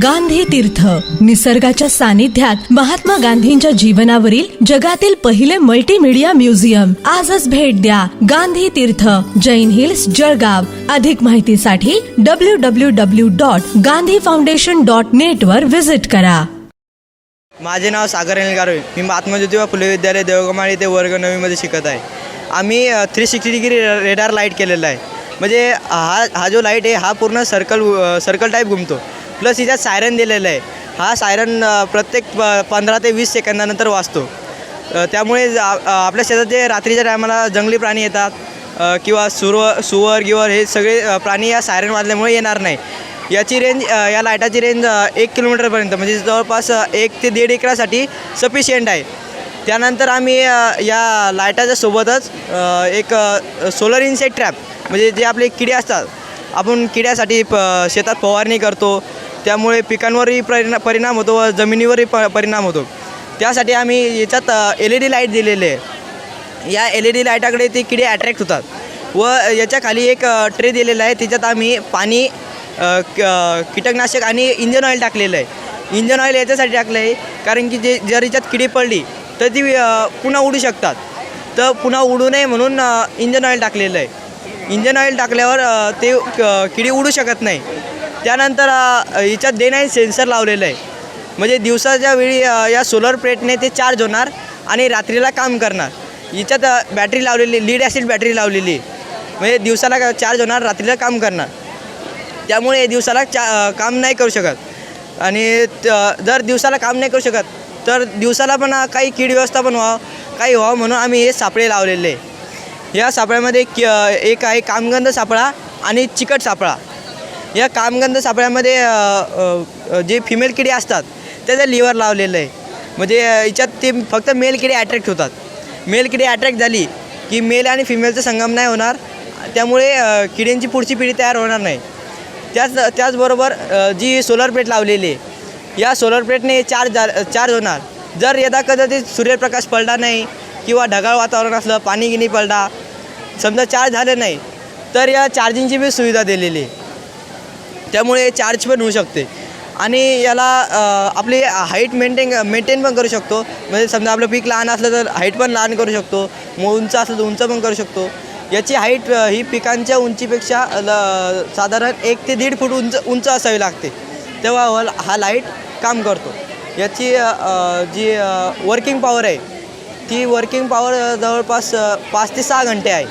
गांधी तीर्थ. निसर्गाच्या सानिध्यात महात्मा गांधींच्या जीवनावरील जगातील पहिले मल्टीमीडिया म्युझियम आजच भेट द्या गांधी तीर्थ. जैन हिल्स जळगाव. अधिक माहितीसाठी W W W dot Gandhi foundation dot net वर व्हिजिट करा. माझे नाव सागर अनिल गारवे. मी महात्मा ज्योतिबा फुले विद्यालय देवगमाळ ते वर्ग नवीमध्ये शिकत आहे. आम्ही three sixty degree radar light केलेला आहे. म्हणजे हा हा जो लाइट आहे हा पूर्ण सर्कल सर्कल टाईप घुमतो. प्लस हिच्यात सायरन दिलेलं आहे. हा सायरन प्रत्येक प पंधरा ते वीस सेकंदानंतर वाजतो. त्यामुळे आपल्या शेतात जे रात्रीच्या टायमाला जंगली प्राणी येतात किंवा सुरव सुवर गिवर हे सगळे प्राणी या सायरन वाजल्यामुळे येणार नाही. याची रेंज या लाईटाची रेंज एक किलोमीटरपर्यंत म्हणजे जवळपास एक ते दीड एकरासाठी सफिशियंट आहे. त्यानंतर आम्ही या लाईटाच्या सोबतच एक सोलर इन्सेट ट्रॅप म्हणजे जे आपले किडे असतात आपण किड्यासाठी प शेतात फवारणी करतो. त्यामुळे पिकांवरही परिणा परिणाम होतो व जमिनीवरही प परिणाम होतो. त्यासाठी आम्ही याच्यात एल ई डी लाइट दिलेली आहे. या एल ई डी लाईटाकडे ते किडे अट्रॅक्ट होतात. व याच्या खाली एक ट्रे दिलेला आहे. त्याच्यात आम्ही पाणी क- कीटकनाशक आणि इंजन ऑइल टाकलेलं आहे. इंजन ऑइल याच्यासाठी टाकलं आहे कारण की जे जर याच्यात किडी पडली तर ती पुन्हा उडू शकतात. तर पुन्हा उडू नये म्हणून इंजन ऑइल टाकलेलं आहे. इंजन ऑइल टाकल्यावर ते क- किडी उडू शकत नाही. त्यानंतर हिच्यात याच्यात डे नाईट सेन्सर लावलेलं आहे. म्हणजे दिवसाच्या वेळी या सोलर प्लेटने ते चार्ज होणार आणि रात्रीला काम करणार. याच्यात बॅटरी लावलेली लीड ॲसिड बॅटरी लावलेली आहे. म्हणजे दिवसाला चार्ज होणार रात्रीला काम करणार. त्यामुळे दिवसाला चा काम नाही करू शकत. आणि त- जर दिवसाला काम नाही करू शकत तर दिवसाला पण काही कीड व्यवस्थापन व्हावं काही व्हावं म्हणून आम्ही हे सापळे लावलेले आहे. या सापळ्यामध्ये कि एक आहे कामगंध सापळा आणि चिकट सापळा. या कामगंध सापळ्यामध्ये जे फिमेल किडे असतात त्याचं लिव्हर लावलेलं आहे. म्हणजे याच्यात ते फक्त मेल किडे अट्रॅक्ट होतात. मेल किडे अट्रॅक्ट झाली की मेल आणि फिमेलचं संगम नाही होणार. त्यामुळे किड्यांची पुढची पिढी तयार होणार नाही. त्याच त्याचबरोबर जी सोलर प्लेट लावलेली आहे या सोलर प्लेटने चार्ज चार्ज होणार. जर यदा कदाचित सूर्यप्रकाश पडला नाही किंवा ढगाळ वातावरण असलं पाणी गिनी पडला समजा चार्ज झालं नाही तर या चार्जिंगची बी सुविधा दिलेली आहे. त्यामुळे चार्ज पण होऊ शकते. आणि याला आपली हाईट मेंटेन मेंटेन पण करू शकतो. म्हणजे समजा आपलं पीक लहान असलं तर हाईट पण लहान करू शकतो. मग उंच असलं तर उंच पण करू शकतो. याची हाईट ही पिकांच्या उंचीपेक्षा ल साधारण एक ते दीड फूट उंच उंच असावी लागते. तेव्हा हा लाइट काम करतो. याची जी वर्किंग पॉवर आहे ती वर्किंग पॉवर जवळपास पाच ते सहा घंटे आहे.